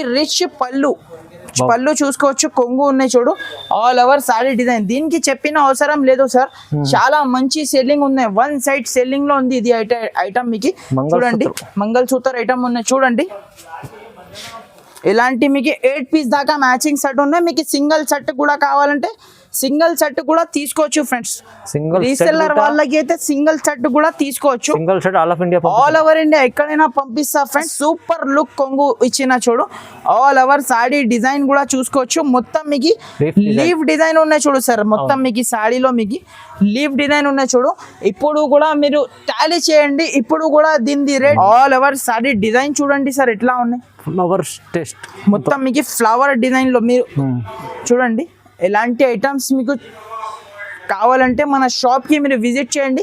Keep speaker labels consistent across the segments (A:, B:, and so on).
A: Rich పళ్ళు. పళ్ళు చూసుకోవచ్చు. కొంగు ఉన్నాయి చూడు. ఆల్ ఓవర్ సారీ డిజైన్ దీనికి చెప్పిన అవసరం లేదు సార్. చాలా మంచి సెల్లింగ్ ఉన్నాయి. వన్ సైడ్ సెల్లింగ్లో ఉంది ఇది ఐటమ్ మీకు. చూడండి. మంగళసూత్ర ఐటమ్ ఉన్నాయి. చూడండి. ఇలాంటి మీకు ఎయిట్ పీస్ దాకా మ్యాచింగ్ సెట్ ఉన్నాయి. మీకు సింగిల్ సెట్ కూడా కావాలంటే సింగిల్ సెట్ కూడా తీసుకోవచ్చు ఫ్రెండ్స్.
B: సింగిల్
A: రీసెల్లర్ వాళ్ళకి అయితే సింగిల్ సెట్ కూడా తీసుకోవచ్చు.
B: Single shirt all of India
A: all over India ఎక్కడైనా పంపిస్తా ఫ్రెండ్స్. సూపర్ లుక్ కొంగు ఇచ్చిన చూడు. ఆల్ ఓవర్ సాడీ డిజైన్ కూడా చూసుకోవచ్చు. మొత్తం మీకు. లీవ్ డిజైన్ ఉన్నాయి చూడు సార్. మొత్తం మీకు సాడీలో మీకు లీవ్ డిజైన్ ఉన్నాయి చూడు. ఇప్పుడు కూడా మీరు టాలీ చేయండి. ఇప్పుడు కూడా దీని rate all over sari design చూడండి సార్ ఎట్లా ఉన్నాయి.
B: ఫ్లవర్ టెస్ట్
A: మొత్తం మీకు ఫ్లవర్ డిజైన్లో మీరు చూడండి. ఎలాంటి ఐటమ్స్ మీకు కావాలంటే మన షాప్కి మీరు విజిట్ చేయండి.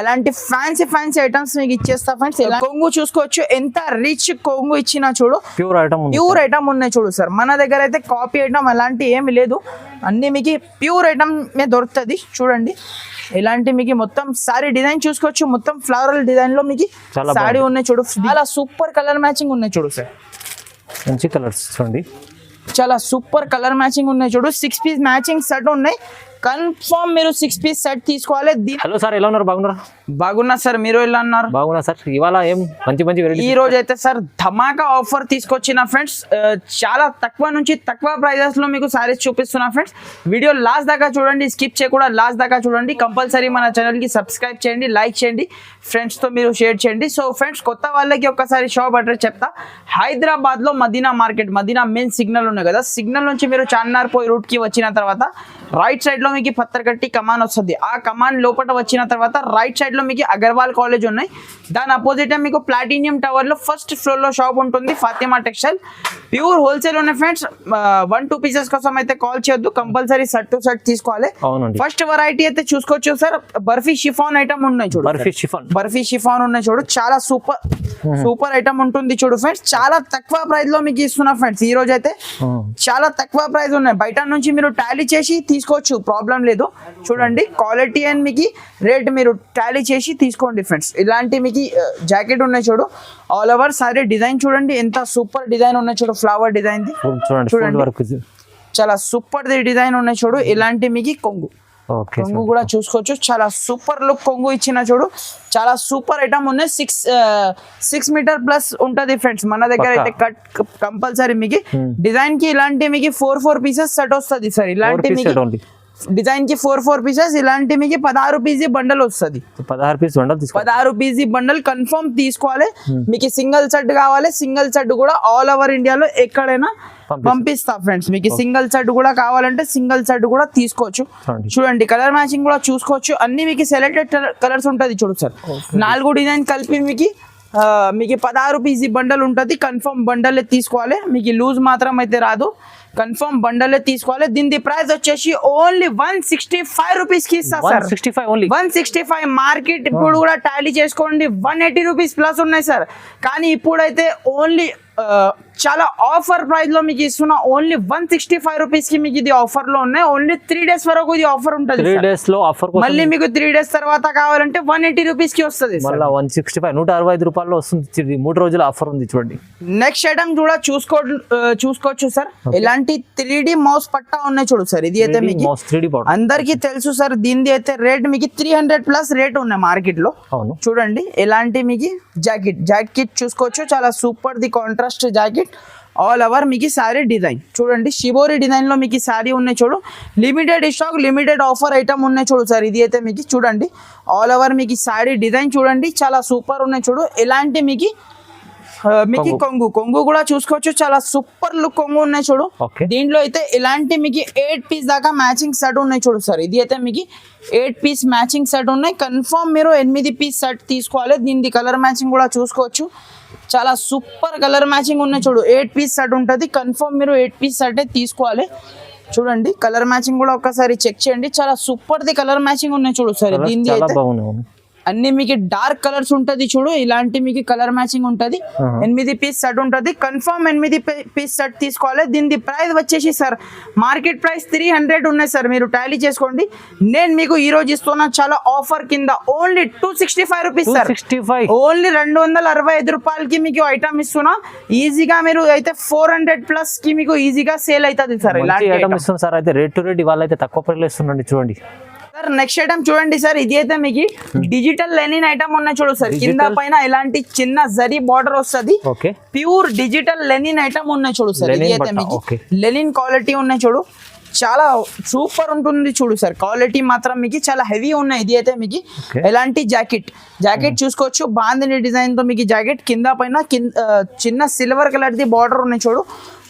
A: ఎలాంటి ఫ్యాన్సీ ఫ్యాన్సీ ఐటమ్స్ మీకు ఇచ్చేస్తా ఫ్రెండ్స్ కొంగు చూసుకోవచ్చు. ఎంత రిచ్ కొంగు ఇచ్చినా చూడు.
B: ప్యూర్ ఐటమ్
A: ప్యూర్ ఐటమ్ ఉన్నాయి చూడు సార్. మన దగ్గర అయితే కాపీ ఐటమ్ అలాంటి ఏమి లేదు. అన్ని మీకు ప్యూర్ ఐటమ్ మే దొరుకుతుంది. చూడండి. ఇలాంటి మీకు మొత్తం సారీ డిజైన్ చూసుకోవచ్చు. మొత్తం ఫ్లవరల్ డిజైన్లో మీకు సారీ ఉన్నాయి చూడు. చాలా సూపర్ కలర్ మ్యాచింగ్ ఉన్నాయి చూడు సార్.
B: మంచి కలర్స్ చూడండి.
A: చాలా సూపర్ కలర్ మ్యాచింగ్ ఉన్నాయి చూడు. సిక్స్ పీస్ మ్యాచింగ్ సెట్ ఉన్నాయి. కన్ఫర్మ్ మీరు సిక్స్ పీస్ సెట్ తీసుకోవాలి.
B: హలో సార్ ఎలా ఉన్నారు? బాగున్నారా?
A: బాగున్నా సార్ మీరు ఎలా అన్నారు
B: బాగున్నా సార్. ఇవాళ ఏం మంచి మంచి వెరైటీ
A: ఈ రోజు అయితే సార్ ధమాకా ఆఫర్ తీసుకొచ్చిన ఫ్రెండ్స్ చాలా తక్కువ నుంచి తక్కువ ప్రైజెస్లో మీకు సారీస్ చూపిస్తున్నా ఫ్రెండ్స్ వీడియో లాస్ట్ దాకా చూడండి స్కిప్ చేయకుండా లాస్ట్ దాకా చూడండి. కంపల్సరీ మన ఛానల్కి సబ్స్క్రైబ్ చేయండి లైక్ చేయండి ఫ్రెండ్స్తో మీరు షేర్ చేయండి. సో ఫ్రెండ్స్ కొత్త వాళ్ళకి ఒక్కసారి షాప్ అడ్రస్ చెప్తా. హైదరాబాద్లో Madina market Madina main signal ఉన్నాయి కదా. సిగ్నల్ నుంచి మీరు చార్మినార్ పోయి రూట్కి వచ్చిన తర్వాత రైట్ సైడ్లో మీకు పత్తరగట్టి కమాన్ వస్తుంది. ఆ కమాన్ లోపల వచ్చిన తర్వాత రైట్ సైడ్లో మీకు అగర్వాల్ కాలేజ్ ఉన్నాయి. దాని అపోజిట్ మీకు ప్లాటినియం టవర్లో ఫస్ట్ ఫ్లోర్లో షాప్ ఉంటుంది. ఫాతిమా టెక్స్టైల్. ప్యూర్ హోల్సేల్ ఉన్నాయి ఫ్రెండ్స్. వన్ టూ పీసెస్ కోసం అయితే కాల్ చేయొద్దు. కంపల్సరీ సెట్ టు సెట్ తీసుకోవాలి ఫస్ట్ వెరైటీ అయితే చూసుకోవచ్చు సార్. బర్ఫీ షిఫాన్ ఐటమ్ ఉన్నాయి చూడు
B: బర్ఫీ షిఫాన్.
A: బర్ఫీ షిఫాన్ ఉన్నాయి చూడు. చాలా సూపర్ సూపర్ ఐటమ్ ఉంటుంది చూడు ఫ్రెండ్స్. చాలా తక్కువ ప్రైస్లో మీకు ఇస్తున్నా ఫ్రెండ్స్. ఈ రోజు అయితే చాలా తక్కువ ప్రైస్ ఉన్నాయి. బయట నుంచి మీరు టాలీ చేసి తీసుకోవచ్చు ప్రాబ్లం లేదు. చూడండి క్వాలిటీ అండ్ మీకు రేట్ మీరు టాలీ చేసి తీసుకోండి ఫ్రెండ్స్ ఇలాంటి మీకు జాకెట్ ఉన్నాయి చూడు. ఆల్ ఓవర్ సారీ డిజైన్ చూడండి ఎంత సూపర్ డిజైన్ ఉన్నాయి చూడు ఫ్లవర్ డిజైన్
B: చూడండి
A: చాలా సూపర్ డిజైన్ ఉన్నాయి చూడు ఇలాంటి మీకు కొంగు. కొంగు కూడా చూసుకోవచ్చు. చాలా సూపర్ లుక్ కొంగు ఇచ్చిన చూడు. చాలా సూపర్ ఐటమ్ ఉన్నాయి సిక్స్ సిక్స్ మీటర్ ప్లస్ ఉంటది ఫ్రెండ్స్. మన దగ్గర అయితే కట్ కంపల్సరీ మీకు. డిజైన్కి ఇలాంటి మీకు ఫోర్ ఫోర్ పీసెస్ సెట్ వస్తుంది సార్. ఇలాంటి మీకు డిజైన్కి ఫోర్ ఫోర్ పీసెస్ ఇలాంటి మీకు పదహారు పీజీ బండల్ వస్తుంది.
B: పదహారు పీస్ తీసుకో.
A: పదహారు పీజీ బండల్ కన్ఫర్మ్ తీసుకోవాలి. మీకు సింగిల్ సెట్ కావాలి. సింగిల్ సెట్ కూడా ఆల్ ఓవర్ ఇండియాలో ఎక్కడైనా
B: పంపిస్తా.
A: ఫ్రెండ్స్. మీకు సింగిల్ సెట్ కూడా కావాలంటే సింగిల్ సెట్ కూడా తీసుకోవచ్చు.
B: చూడండి.
A: కలర్ మ్యాచింగ్ కూడా చూసుకోవచ్చు. అన్ని మీకు సెలెక్టెడ్ కలర్స్ ఉంటది చూడు సార్. నాలుగు డిజైన్ కలిపి మీకు మీకు పదహారు పీజీ బండల్ ఉంటుంది. కన్ఫర్మ్ బండలే తీసుకోవాలి. మీకు లూజ్ మాత్రం అయితే రాదు. కన్ఫర్మ్ బండలే తీసుకోవాలి. దీని ప్రైస్ వచ్చేసి ఓన్లీ వన్ సిక్స్టీ ఫైవ్ రూపీస్కి ఇస్తా sir
B: sixty five only
A: one sixty five market ఇప్పుడు కూడా టాలీ చేసుకోండి. వన్ ఎయిటీ రూపీస్ ప్లస్ ఉన్నాయి సార్ కానీ ఇప్పుడైతే ఓన్లీ చాలా ఆఫర్ ప్రైస్లో మీకు ఇస్తున్నా ఓన్లీ వన్ సిక్స్టీ ఫైవ్ రూపీస్కి మీకు ఇది ఆఫర్లో ఉన్నాయి. ఓన్లీ త్రీ డేస్ వరకు ఇది ఆఫర్ ఉంటుంది
B: త్రీ. డేస్లో ఆఫర్
A: మళ్ళీ మీకు త్రీ డేస్ తర్వాత కావాలంటే వన్ ఎయిటీ రూపీస్కి వస్తుంది
B: మళ్ళీ వన్ సిక్స్టీ ఫైవ్ నూట అరవై ఐదు రూపాయల్లో వస్తుంది. మూడు రోజుల ఆఫర్ ఉంది చూడండి.
A: నెక్స్ట్ ఐటమ్ కూడా చూసుకో చూసుకోవచ్చు సార్. ఇలాంటి త్రీ డి మౌస్ పట్టా ఉన్నాయి చూడు సార్. ఇది అయితే మీకు అందరికీ తెలుసు సార్ దీనిది అయితే రేట్ మీకు త్రీ హండ్రెడ్ ప్లస్ రేట్ ఉన్నాయి
B: మార్కెట్లో.
A: చూడండి ఎలాంటి మీకు జాకెట్ జాకెట్ చూసుకోవచ్చు. చాలా సూపర్ ది కాంట్రాస్ట్ జాకెట్ ఆల్ ఓవర్ మీకు సారీ డిజైన్ చూడండి షిబోరి డిజైన్లో మీకు సారీ ఉన్నాయి చూడు. Limited stock limited offer item ఉన్నాయి చూడు సార్ ఇది అయితే మీకు చూడండి. ఆల్ ఓవర్ మీకు సారీ డిజైన్ చూడండి. చాలా సూపర్ ఉన్నాయి చూడు. ఎలాంటి మీకు మీకు కొంగు. కొంగు. కూడా చూసుకోవచ్చు. చాలా సూపర్ లుక్ కొంగు ఉన్నాయి చూడు. దీంట్లో అయితే ఇలాంటి మీకు ఎయిట్ పీస్ దాకా మ్యాచింగ్ సెట్ ఉన్నాయి చూడు సార్ ఇది అయితే మీకు ఎయిట్ పీస్ మ్యాచింగ్ సెట్ ఉన్నాయి. కన్ఫర్మ్ మీరు ఎనిమిది పీస్ సెట్ తీసుకోవాలి. దీనిది కలర్ మ్యాచింగ్ కూడా చూసుకోవచ్చు. చాలా సూపర్ కలర్ మ్యాచింగ్ ఉన్నాయి చూడు. ఎయిట్ పీస్ సెట్ ఉంటుంది. కన్ఫర్మ్ మీరు ఎయిట్ పీస్ సెట్ తీసుకోవాలి. చూడండి కలర్ మ్యాచింగ్ కూడా ఒకసారి చెక్ చేయండి. చాలా సూపర్ ది కలర్ మ్యాచింగ్ ఉన్నాయి చూడు. సార్ దీనిది అయితే. అన్ని మీకు డార్క్ కలర్స్ ఉంటది చూడు ఇలాంటి మీకు కలర్ మ్యాచింగ్ ఉంటది. ఎనిమిది పీస్ సెట్ ఉంటది. కన్ఫర్మ్ ఎనిమిది పీస్ సెట్ తీసుకోవాలి. దీని ప్రైస్ వచ్చేసి sir market price three hundred ఉన్నాయి సార్ మీరు టాలీ చేసుకోండి. నేను మీకు ఈ రోజు ఇస్తున్నా చాలా ఆఫర్ కింద only two sixty five rupees sir only రెండు వందల అరవై ఐదు రూపాయలకి మీకు ఐటమ్ ఇస్తున్నా. ఈజీగా మీరు అయితే ఫోర్ హండ్రెడ్ ప్లస్కి మీకు ఈజీగా సేల్ అవుతుంది సార్ ఇలాంటి
B: ఐటమ్. ఇస్తుంది సార్ అయితే రేట్ టు రేట్ ఇవాళ అయితే తక్కువ ప్రైస్లో ఇస్తుండండి చూడండి.
A: సార్ నెక్స్ట్ ఐటమ్ చూడండి సార్ ఇది అయితే మీకు డిజిటల్ లెనిన్ ఐటమ్ ఉన్నాయి చూడు సార్ కింద? పైన ఇలాంటి చిన్న జరీ బార్డర్ వస్తది. ప్యూర్ డిజిటల్ లెనిన్ ఐటమ్ ఉన్నాయి చూడు సార్ ఇది అయితే మీకు. లెనిన్ క్వాలిటీ ఉన్నాయి చూడు. చాలా సూపర్ ఉంటుంది చూడు సార్ క్వాలిటీ మాత్రం మీకు చాలా హెవీ ఉన్నాయి. ఇది అయితే మీకు. ఎలాంటి జాకెట్ జాకెట్ చూసుకోవచ్చు. బాందిని డిజైన్తో మీకు జాకెట్ కింద పైన చిన్న సిల్వర్ కలర్ ది బార్డర్ ఉన్నాయి చూడు.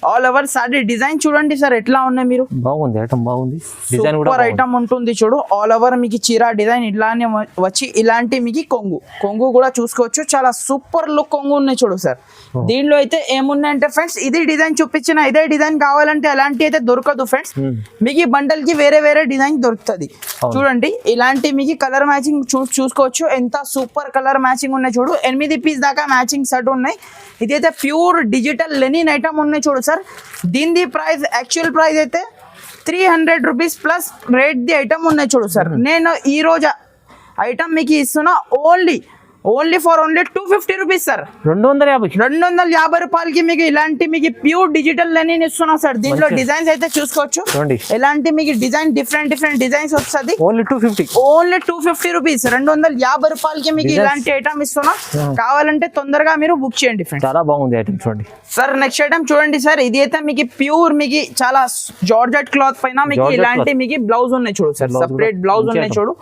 A: ఆల్ ఓవర్ సారీ డిజైన్ చూడండి సార్ ఎట్లా ఉన్నాయి మీరు?
B: బాగుంది ఐటమ్ బాగుంది. డిజైన్ కూడా.
A: ఐటమ్ ఉంటుంది చూడు. ఆల్ ఓవర్ మీకు చీర డిజైన్ ఇట్లానే వచ్చి ఇలాంటి మీకు కొంగు. కొంగు కూడా చూసుకోవచ్చు. చాలా సూపర్ లుక్ కొంగు ఉన్నాయి చూడు సార్ దీనిలో అయితే ఏమున్నాయంటే ఫ్రెండ్స్ ఇది డిజైన్ చూపించిన ఇదే డిజైన్ కావాలంటే అలాంటి అయితే దొరకదు ఫ్రెండ్స్
B: Hmm.
A: మీకు బండల్కి వేరే వేరే డిజైన్ దొరుకుతుంది. చూడండి ఇలాంటి మీకు కలర్ మ్యాచింగ్ చూసుకోవచ్చు. ఎంత సూపర్ కలర్ మ్యాచింగ్ ఉన్నాయి చూడు. ఎనిమిది పీస్ దాకా మ్యాచింగ్ సెట్ ఉన్నాయి. ఇదైతే ప్యూర్ డిజిటల్ లెనిన్ ఐటమ్ ఉన్నాయి చూడు సార్. దీని ప్రైస్ యాక్చువల్ ప్రైస్ అయితే three hundred rupees plus rate the item ఉన్నాయి చూడు సార్. నేను ఈ రోజు ఐటమ్ మీకు ఇస్తున్నా only only for only two fifty rupees sir
B: రెండు వందల యాభై.
A: రెండు వందల యాభై రూపాయలకి మీకు ఇలాంటి మీకు ప్యూర్ డిజిటల్ లెనిన్ ఇస్తున్నా సార్ దీంట్లో. డిజైన్స్ అయితే చూసుకోవచ్చు. ఎలాంటి మీకు డిజైన్ డిఫరెంట్ డిఫరెంట్ డిజైన్స్ వస్తుంది.
B: Only two fifty
A: only two fifty rupees రెండు వందల యాభై రూపాయలకి మీకు. ఇలాంటి ఐటమ్ ఇస్తున్నా. కావాలంటే తొందరగా మీరు బుక్ చేయండి ఫ్రెండ్స్
B: చాలా బాగుంది ఐటమ్ చూడండి.
A: సార్ నెక్స్ట్ ఐటమ్ చూడండి సార్ ఇది అయితే మీకు ప్యూర్ మీకు చాలా జార్జెట్ క్లాత్ పైన మీకు ఇలాంటి. మీకు బ్లౌజ్ ఉన్నాయి చూడు సార్ సపరేట్ బ్లౌజ్ ఉన్నాయి. చూడు.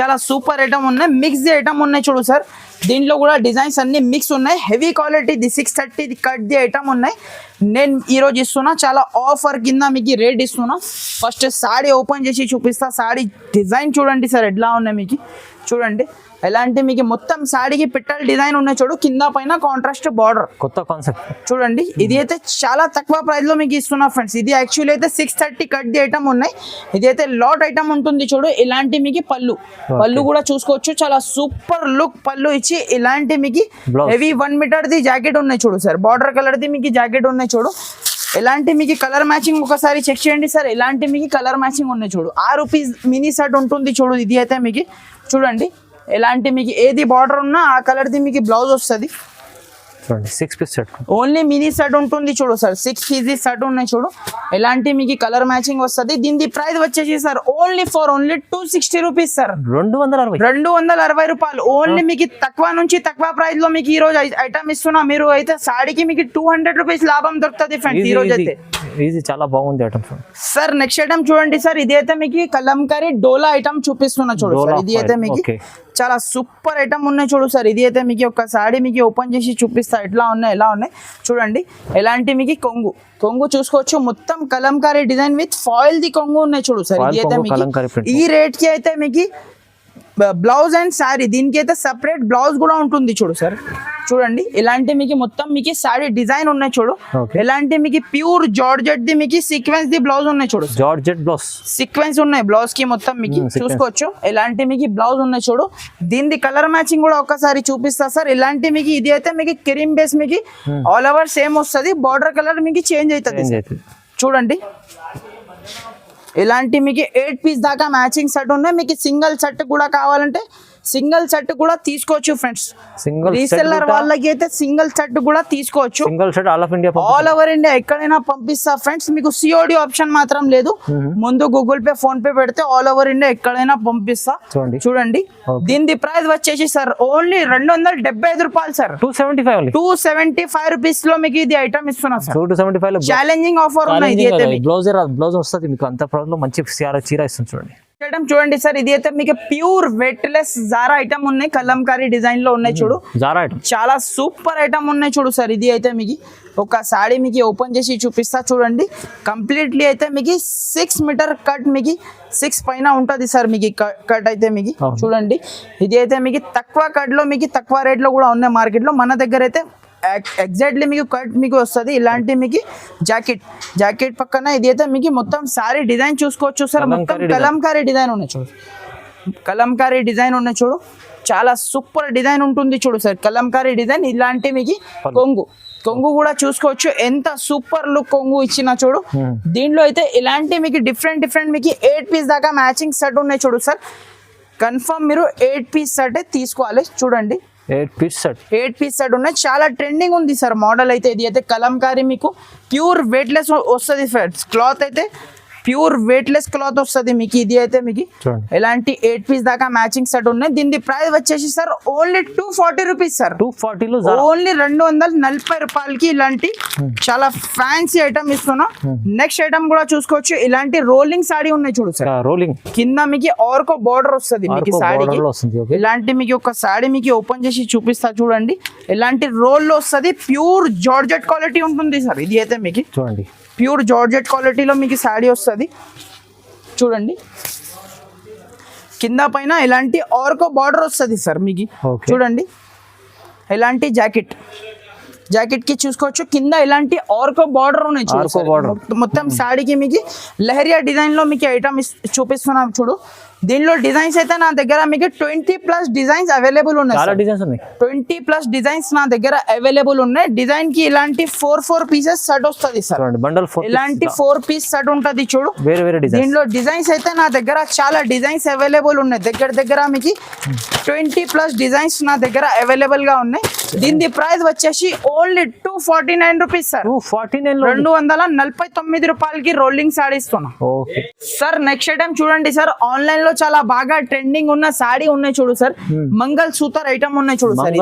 A: చాలా సూపర్ ఐటమ్ ఉన్నాయి. మిక్స్ ఐటమ్ ఉన్నాయి చూడు సార్ దీంట్లో కూడా డిజైన్స్ అన్ని మిక్స్ ఉన్నాయి. హెవీ క్వాలిటీ ది సిక్స్ థర్టీ కట్ ది ఐటమ్ ఉన్నాయి. నేను ఈ రోజు ఇస్తున్నా. చాలా ఆఫర్ కింద మీకు రేట్ ఇస్తున్నా. ఫస్ట్ సాడీ ఓపెన్ చేసి చూపిస్తా. సాడీ డిజైన్ చూడండి సార్ ఎట్లా ఉన్నాయి మీకు? చూడండి. ఎలాంటి మీకు మొత్తం సాడీకి పిట్టల డిజైన్ ఉన్నాయి చూడు కింద పైన కాంట్రాస్ట్ బార్డర్
B: కొత్త కాన్సెప్ట్
A: చూడండి ఇది అయితే చాలా తక్కువ ప్రైస్లో మీకు ఇస్తున్నా ఫ్రెండ్స్ ఇది యాక్చువల్లీ అయితే సిక్స్ థర్టీ కట్ ది ఐటమ్ ఉన్నాయి. ఇది అయితే లాట్ ఐటమ్ ఉంటుంది చూడు ఇలాంటి మీకు పళ్ళు. పళ్ళు కూడా చూసుకోవచ్చు. చాలా సూపర్ లుక్ పళ్ళు ఇచ్చి ఇలాంటి మీకు. హెవీ వన్ మీటర్ ది జాకెట్ ఉన్నాయి చూడు సార్ బార్డర్ కలర్ ది మీకు జాకెట్ ఉన్నాయి చూడు. ఎలాంటి మీకు కలర్ మ్యాచింగ్ ఒకసారి చెక్ చేయండి సార్ ఎలాంటి మీకు కలర్ మ్యాచింగ్ ఉన్నాయి చూడు. ఆ రూపీస్ మినీ షర్ట్ ఉంటుంది చూడు ఇది అయితే మీకు చూడండి. ఎలాంటి మీకు ఏది బార్డర్ ఉన్నా ఆ కలర్ది మీకు బ్లౌజ్ వస్తుంది.
B: చూడండి six piece set
A: only mini set ఉంటుంది చూడు సార్ సిక్స్ పీసీ సెట్ ఉన్నాయి చూడు. ఎలాంటి మీకు కలర్ మ్యాచింగ్ వస్తుంది. దీని ప్రైస్ వచ్చేసి sir only for only two sixty rupees sir
B: రెండు వందల అరవై.
A: రెండు వందల అరవై రూపాయలు. ఓన్లీ మీకు తక్కువ నుంచి తక్కువ ప్రైస్లో మీకు ఈ రోజు ఐటమ్ ఇస్తున్నా. మీరు అయితే సాడీకి మీకు టూ హండ్రెడ్ రూపీస్ లాభం దొరుకుతుంది ఫ్రెండ్స్ ఈ రోజు అయితే
B: ఈజీ చాలా బాగుంది ఐటమ్
A: సార్ నెక్స్ట్ ఐటమ్ చూడండి సార్ ఇది అయితే మీకు కలంకారీ డోలా ఐటమ్ చూపిస్తున్నా చూడు సార్ ఇది అయితే మీకు. చాలా సూపర్ ఐటమ్ ఉన్నాయి చూడు సార్ ఇది అయితే మీకు ఒక సాడీ మీకు ఓపెన్ చేసి చూపిస్తా. ఎట్లా ఉన్నాయి ఎలా ఉన్నాయి? చూడండి. ఎలాంటి మీకు కొంగు? కొంగు చూసుకోవచ్చు. మొత్తం కలంకారీ డిజైన్ విత్ ఫాయిల్ ది కొంగు ఉన్నాయి చూడు సార్ ఇది అయితే మీకు. ఈ రేట్కి అయితే మీకు బ్లౌజ్ అండ్ శారీ. దీనికి అయితే సపరేట్ బ్లౌజ్ కూడా ఉంటుంది చూడు సార్. చూడండి ఇలాంటి మీకు మొత్తం మీకు శారీ డిజైన్ ఉన్నాయి చూడు. ఎలాంటి మీకు ప్యూర్ జార్జెట్ ది మీకు సీక్వెన్స్ ది బ్లౌజ్ ఉన్నాయి చూడు
B: జార్జెట్ బ్లౌస్
A: సీక్వెన్స్ ఉన్నాయి బ్లౌజ్కి మొత్తం మీకు. చూసుకోవచ్చు. ఎలాంటి మీకు బ్లౌజ్ ఉన్నాయి చూడు. దీని కలర్ మ్యాచింగ్ కూడా ఒకసారి చూపిస్తా సార్. ఇలాంటి మీకు ఇది అయితే మీకు కెరీమ్ బేస్ మీకు ఆల్ ఓవర్ సేమ్ వస్తుంది. బార్డర్ కలర్ మీకు చేంజ్ అవుతుంది. చూడండి. ఇలాంటి మీకు ఎయిట్ పీస్ దాకా మ్యాచింగ్ సెట్ ఉన్నాయి. మీకు సింగిల్ సెట్ కూడా కావాలంటే సింగిల్ సెట్ కూడా తీసుకోవచ్చు ఫ్రెండ్స్.
B: సింగిల్
A: రీసెల్లర్ వాళ్ళకి అయితే సింగిల్ సెట్ కూడా తీసుకోవచ్చు.
B: Single shirt all of India
A: all over India ఎక్కడైనా పంపిస్తా ఫ్రెండ్స్. మీకు సిఓడి ఆప్షన్ మాత్రం లేదు. ముందు గూగుల్ పే ఫోన్ పే పెడితే ఆల్ ఓవర్ ఇండియా ఎక్కడైనా పంపిస్తా.
B: చూడండి.
A: దీని ప్రైస్ వచ్చేసి సార్ ఓన్లీ రెండు వందల డెబ్బై ఐదు రూపాయలు sir
B: two seventy five
A: two seventy five రూపీస్లో మీకు ఇది ఐటమ్ ఇస్తున్నా సార్
B: టూ సెవెంటీ ఫైవ్లో
A: ఛాలెంజింగ్ ఆఫర్ ఉన్నాయి ఇది అయితే మీకు
B: బ్లౌజ్ బ్లౌజ్ వస్తుంది మీకు అంత ప్రైస్లో మంచి చీర చీర ఇస్తుంది చూడండి.
A: ఐటమ్ చూడండి సార్ ఇది అయితే మీకు ప్యూర్ వెట్లెస్ జారా ఐటమ్ ఉన్నాయి. కలంకారీ డిజైన్లో ఉన్నాయి చూడు.
B: జారా ఐటమ్
A: చాలా సూపర్ ఐటమ్ ఉన్నాయి చూడు సార్ ఇది అయితే మీకు. ఒక సాడీ మీకు ఓపెన్ చేసి చూపిస్తా చూడండి. కంప్లీట్లీ అయితే మీకు సిక్స్ మీటర్ కట్ మీకు సిక్స్ పైన ఉంటుంది సార్ మీకు కట్ అయితే మీకు. చూడండి. ఇది అయితే మీకు తక్కువ కట్లో మీకు తక్కువ రేట్లో కూడా ఉన్నాయి మార్కెట్లో మన దగ్గర అయితే ఎగ్జాక్ట్లీ మీకు కట్ మీకు వస్తుంది. ఇలాంటి మీకు జాకెట్ జాకెట్ పక్కన ఇది అయితే మీకు మొత్తం సారీ డిజైన్ చూసుకోవచ్చు సార్. మొత్తం
B: కలంకారీ
A: డిజైన్ ఉన్నాయి చూడు. కలంకారీ డిజైన్ ఉన్నాయి చూడు. చాలా సూపర్ డిజైన్ ఉంటుంది చూడు సార్. కలంకారీ డిజైన్ ఇలాంటి మీకు కొంగు. కొంగు కూడా చూసుకోవచ్చు. ఎంత సూపర్ లుక్ కొంగు ఇచ్చిన చూడు.
B: Hmm.
A: దీంట్లో అయితే ఇలాంటి మీకు డిఫరెంట్ డిఫరెంట్ మీకు ఎయిట్ పీస్ దాకా మ్యాచింగ్ సెట్ ఉన్నాయి చూడు సార్. కన్ఫర్మ్ మీరు ఎయిట్ పీస్ సెట్ తీసుకోవాలి. చూడండి.
B: Eight piece set
A: eight piece set ఉన్నాయి. చాలా ట్రెండింగ్ ఉంది సార్ మోడల్ అయితే ఇది. అయితే కలంకారీ మీకు ప్యూర్ వెయిట్లెస్ వస్తుంది సార్ క్లాత్ అయితే ప్యూర్ వెయిట్లెస్ క్లాత్ వస్తుంది మీకు ఇది అయితే మీకు. ఎలాంటి ఎయిట్ పీస్ దాకా మ్యాచింగ్ సెట్ ఉన్నాయి. దీని ప్రైస్ వచ్చేసి sir only two forty rupees sir
B: two ఫార్టీలో
A: only రెండు వందల నలభై రూపాయలకి ఇలాంటి చాలా ఫ్యాన్సీ ఐటమ్ ఇస్తున్నా. నెక్స్ట్ ఐటమ్ కూడా చూసుకోవచ్చు. ఇలాంటి రోలింగ్ సాడీ ఉన్నాయి చూడు సార్
B: రోలింగ్
A: కింద మీకు ఆర్కో బార్డర్ వస్తుంది మీకు
B: ఓకే
A: ఇలాంటి మీకు ఒక సాడీ మీకు ఓపెన్ చేసి చూపిస్తా చూడండి. ఇలాంటి రోల్లో వస్తుంది? ప్యూర్ జార్జెట్ క్వాలిటీ ఉంటుంది సార్ ఇది అయితే మీకు.
B: చూడండి.
A: ప్యూర్ జార్జెట్ క్వాలిటీలో మీకు సాడీ వస్తుంది. చూడండి. కింద పైన ఇలాంటి ఆర్కో బార్డర్ వస్తుంది సార్ మీకు. చూడండి. ఇలాంటి జాకెట్. జాకెట్కి చూసుకోవచ్చు. కింద ఇలాంటి ఆర్కో బార్డర్ ఉన్నాయి. మొత్తం- సాడీకి మీకు లహరియా డిజైన్లో మీకు ఐటమ్ చూపిస్తున్నాం చూడు. దీనిలో డిజైన్స్ అయితే నా దగ్గర మీకు ట్వంటీ ప్లస్ డిజైన్స్ అవైలబుల్ ఉన్నాయి ట్వంటీ ప్లస్ డిజైన్స్ నా దగ్గర అవైలబుల్ ఉన్నాయి. డిజైన్కి ఇలాంటి ఫోర్ ఫోర్ పీసెస్ సెట్ వస్తుంది సార్
B: బండల్
A: ఇలాంటి ఫోర్ పీస్ సెట్ ఉంటది చూడు.
B: వేరే వేరే
A: దీనిలో డిజైన్స్ అయితే నా దగ్గర చాలా డిజైన్స్ అవైలబుల్ ఉన్నాయి. దగ్గర దగ్గర మీకు ట్వంటీ ప్లస్ డిజైన్స్ నా దగ్గర అవైలబుల్గా ఉన్నాయి. దీని ప్రైస్ వచ్చేసి only two forty nine rupees sir
B: forty nine
A: రెండు వందల నలభై తొమ్మిది రూపాయలకి rolling
B: okay.
A: Sir next item చూడండి సార్ ఆన్లైన్లో చాలా బాగా ట్రెండింగ్ ఉన్న సాడీ ఉన్నాయి చూడు సార్ మంగళ సూత్ర ఐటమ్ ఉన్నాయి చూడు సార్.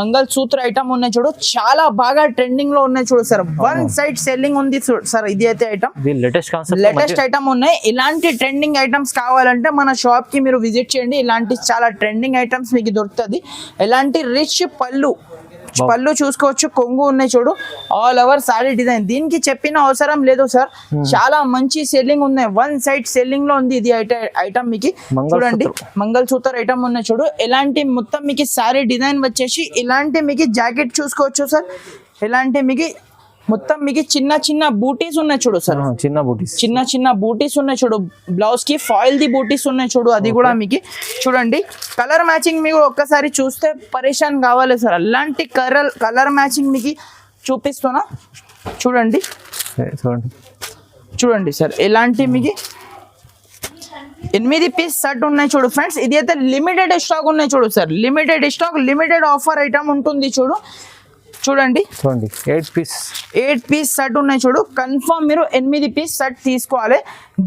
A: మంగళ సూత్ర ఐటమ్ ఉన్నాయి చూడు. చాలా బాగా ట్రెండింగ్లో ఉన్నాయి చూడు సార్ వన్ సైడ్ సెల్లింగ్ ఉంది సార్ ఇది అయితే ఐటమ్
B: లేటెస్ట్
A: లేటెస్ట్ ఐటమ్ ఉన్నాయి. ఇలాంటి ట్రెండింగ్ ఐటమ్స్ కావాలంటే మన షాప్కి మీరు విజిట్ చేయండి. ఇలాంటి చాలా ట్రెండింగ్ ఐటమ్స్ మీకు దొరుకుతుంది. ఇలాంటి రిచ్ పళ్ళు పళ్ళు చూసుకోవచ్చు కొంగు ఉన్నాయి చూడు. ఆల్ ఓవర్ సారీ డిజైన్ దీనికి చెప్పిన అవసరం లేదు సార్ చాలా మంచి సెల్లింగ్ ఉన్నాయి. వన్ సైడ్ సెల్లింగ్లో ఉంది ఇది ఐటమ్ మీకు. చూడండి. మంగళసూత్ర ఐటమ్ ఉన్నాయి చూడు. ఇలాంటి మొత్తం మీకు సారీ డిజైన్ వచ్చేసి ఇలాంటి మీకు జాకెట్ చూసుకోవచ్చు సార్ ఇలాంటి మీకు మొత్తం మీకు చిన్న చిన్న బూటీస్ ఉన్నాయి చూడు సార్.
B: చిన్న బూటీస్
A: చిన్న చిన్న బూటీస్ ఉన్నాయి చూడు. బ్లౌజ్కి ఫాయిల్ ది బూటీస్ ఉన్నాయి చూడు. అది కూడా మీకు చూడండి. కలర్ మ్యాచింగ్ మీకు ఒక్కసారి చూస్తే పరేషాన్ కావాలి సార్. అలాంటి కలర్ కలర్ మ్యాచింగ్ మీకు చూపిస్తున్నా. చూడండి.
B: చూడండి.
A: చూడండి సార్. ఎలాంటి మీకు ఎనిమిది పీస్ సెట్ ఉన్నాయి చూడు ఫ్రెండ్స్ ఇది అయితే లిమిటెడ్ స్టాక్ ఉన్నాయి చూడు sir. Limited stock limited offer item ఉంటుంది చూడు. చూడండి.
B: చూడండి eight piece
A: eight piece set ఉన్నాయి చూడు. కన్ఫర్మ్ మీరు ఎనిమిది పీస్ సెట్ తీసుకోవాలి.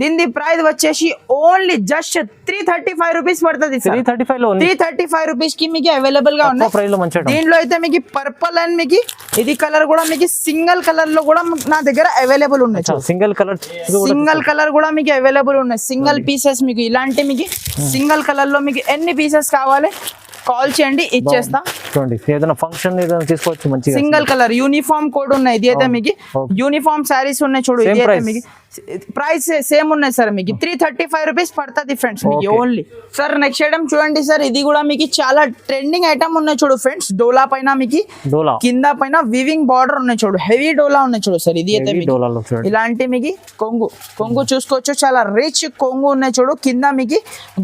A: దీని ప్రైస్ వచ్చేసి only just three thirty five rupees పడుతుంది
B: three thirty five
A: three thirty five రూపీస్కి మీకు
B: అవైలబుల్గా
A: ఉన్నాయి. దీంట్లో అయితే మీకు పర్పుల్ అండ్ మీకు ఇది కలర్ కూడా మీకు సింగిల్ కలర్లో కూడా నా దగ్గర అవైలబుల్ ఉన్నాయి
B: సింగిల్ కలర్
A: సింగిల్ కలర్ కూడా మీకు అవైలబుల్ ఉన్నాయి. సింగిల్ పీసెస్ మీకు ఇలాంటి మీకు సింగిల్ కలర్లో మీకు ఎన్ని పీసెస్ కావాలి? కాల్ చేయండి ఇచ్చేస్తా
B: చూడండి ఏదైనా ఫంక్షన్ ఏదైనా తీసుకోవచ్చు మంచిగా
A: సింగిల్ కలర్ యూనిఫామ్ కోడ్ ఉన్నాయి ఇది అయితే మీకు. యూనిఫామ్ శారీస్ ఉన్నాయి చూడు ఇది అయితే. మీకు ప్రైస్ సేమ్ ఉన్నాయి సార్ మీకు త్రీ థర్టీ ఫైవ్ రూపీస్ పడుతుంది ఫ్రెండ్స్ మీకు
B: Okay.
A: Only sir next item చూడండి సార్ ఇది కూడా మీకు చాలా ట్రెండింగ్ ఐటమ్ ఉన్నాయి చూడు ఫ్రెండ్స్ డోలా పైన మీకు
B: డోలా
A: కింద పైన వివింగ్ బార్డర్ ఉన్నాయి చూడు హెవీ డోలా ఉన్నాయి చూడు సార్ ఇది అయితే
B: Heavy
A: మీకు
B: డోలాలో చూడండి
A: ఇలాంటి మీకు కొంగు కొంగు చూసుకోవచ్చు చాలా రిచ్ కొంగు ఉన్నాయి చూడు కింద మీకు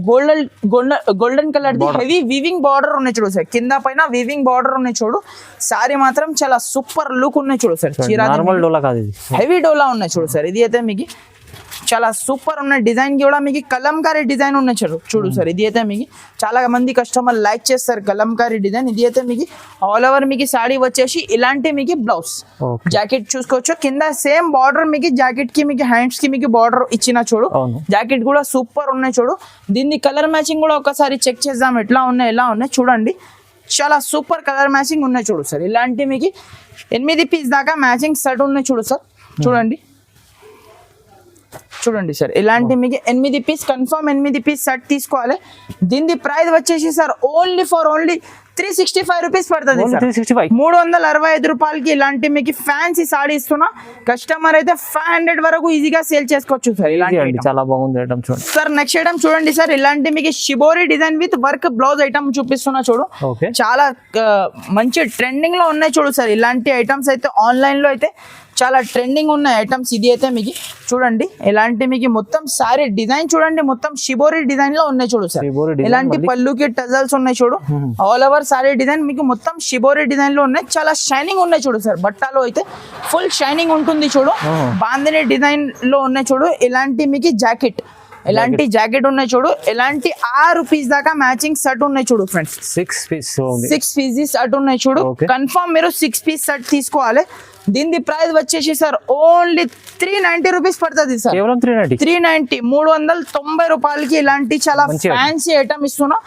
A: గోల్డెన్ గోల్డెన్ గోల్డెన్ కలర్ ది హెవీ వివింగ్ బార్డర్ ఉన్నాయి చూడు సార్ కింద పైన వివింగ్ బార్డర్ ఉన్నాయి చూడు సారీ మాత్రం చాలా సూపర్ లుక్ ఉన్నాయి చూడు సార్ చీర
B: నార్మల్ డోలా కాదు ఇది
A: హెవీ డోలా ఉన్నాయి చూడు సార్ ఇది అయితే మీకు చాలా సూపర్ ఉన్న డిజైన్ కూడా మీకు కలంకారీ డిజైన్ ఉన్నాయి చూడు. చూడు సార్ ఇది అయితే మీకు చాలా మంది కస్టమర్ లైక్ చేస్తారు కలంకారీ డిజైన్ ఇది అయితే మీకు ఆల్ ఓవర్ మీకు సాడీ వచ్చేసి ఇలాంటి మీకు బ్లౌజ్ జాకెట్ చూసుకోవచ్చు. కింద సేమ్ బార్డర్ మీకు జాకెట్కి మీకు హ్యాండ్స్కి మీకు బార్డర్ ఇచ్చిన చూడు. జాకెట్ కూడా సూపర్ ఉన్నాయి చూడు. దీన్ని కలర్ మ్యాచింగ్ కూడా ఒకసారి చెక్ చేద్దాం. ఎట్లా ఉన్నాయి ఎలా ఉన్నాయి చూడండి. చాలా సూపర్ కలర్ మ్యాచింగ్ ఉన్నాయి చూడు సార్. ఇలాంటి మీకు ఎనిమిది పీస్ దాకా మ్యాచింగ్ సెట్ ఉన్నాయి చూడు సార్. చూడండి. చూడండి సార్ ఇలాంటి మీకు ఎనిమిది పీస్ కన్ఫర్మ్ ఎనిమిది పీస్ సెట్ తీసుకోవాలి. దీని ప్రైస్ వచ్చేసి sir only for only three sixty five rupees పడుతుంది
B: త్రీ సిక్స్టీ ఫైవ్
A: మూడు వందల అరవై ఐదు రూపాయలకి ఇలాంటి మీకు ఫ్యాన్సీ సాడీ ఇస్తున్నా. కస్టమర్ అయితే ఫైవ్ హండ్రెడ్ వరకు ఈజీగా సేల్ చేసుకోవచ్చు సార్ ఇలాంటి
B: చాలా బాగుంది ఐటమ్ చూడండి.
A: సార్ నెక్స్ట్ ఐటమ్ చూడండి సార్ ఇలాంటి మీకు shibori design with work blouse item చూపిస్తున్నా చూడు. చాలా మంచి ట్రెండింగ్లో ఉన్నాయి చూడు సార్ ఇలాంటి ఐటమ్స్ అయితే ఆన్లైన్లో అయితే చాలా ట్రెండింగ్ ఉన్న ఐటమ్స్ ఇది అయితే మీకు చూడండి. ఎలాంటి మీకు మొత్తం సారీ డిజైన్ చూడండి. మొత్తం షిబోరి డిజైన్లో ఉన్నాయి చూడు సార్
B: మళ్ళీ-
A: పళ్ళుకి టజల్స్ ఉన్నాయి చూడు. ఆల్ ఓవర్ సారీ డిజైన్ మీకు మొత్తం షిబోరి డిజైన్లో ఉన్నాయి. చాలా షైనింగ్ ఉన్నాయి చూడు సార్ బట్టాలో అయితే ఫుల్ షైనింగ్ ఉంటుంది చూడు. బాందిని డిజైన్లో ఉన్నాయి చూడు. ఇలాంటి మీకు జాకెట్ ఎలాంటి జాకెట్ ఉన్నాయి చూడు. ఎలాంటి ఆరు పీస్ దాకా మ్యాచింగ్ షర్ట్ ఉన్నాయి చూడు friends
B: six piece
A: six pieces shirt ఉన్నాయి చూడు. కన్ఫర్మ్ మీరు సిక్స్ పీస్ షర్ట్ తీసుకోవాలి. దీని ప్రైస్ వచ్చేసి sir only three ninety rupees పడుతుంది సార్.
B: కేవలం త్రీ నైన్టీ
A: త్రీ నైన్టీ మూడు వందల తొంభై రూపాయలకి ఇలాంటి చాలా. ఫ్యాన్సీ ఐటమ్ ఇస్తున్నా.